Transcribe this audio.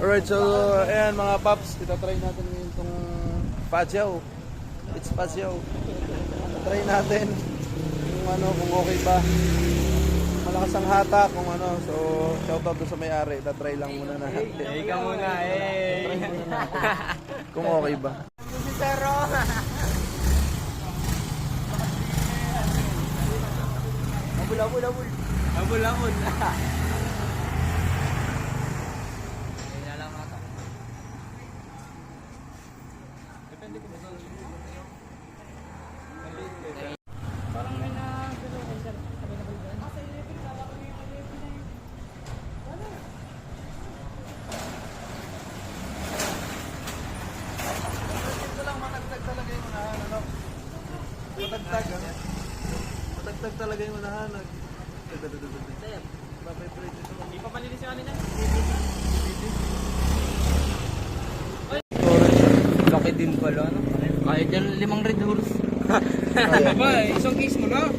Alright, so ayan mga paps, itatry natin ngayon itong Pajao. It's Pajao. Try natin kung ano, kung okay ba. Malakas ang hata kung ano. So, shoutout doon sa may-ari. Itatry lang muna natin. Eh, ikaw muna eh. Kung okay ba. Si Pero. Abul, abul, abul. Abul, abul. Parang may na ano, sir, available doon. Ito lang matagtag talaga yung unahan, ano? Matagtag, ano? Matagtag talaga yung unahan. Papiprate ito. Hindi pa Laki din pala, no? Kaya dyan limang red horse. Kaya. Ba, isang case mo na.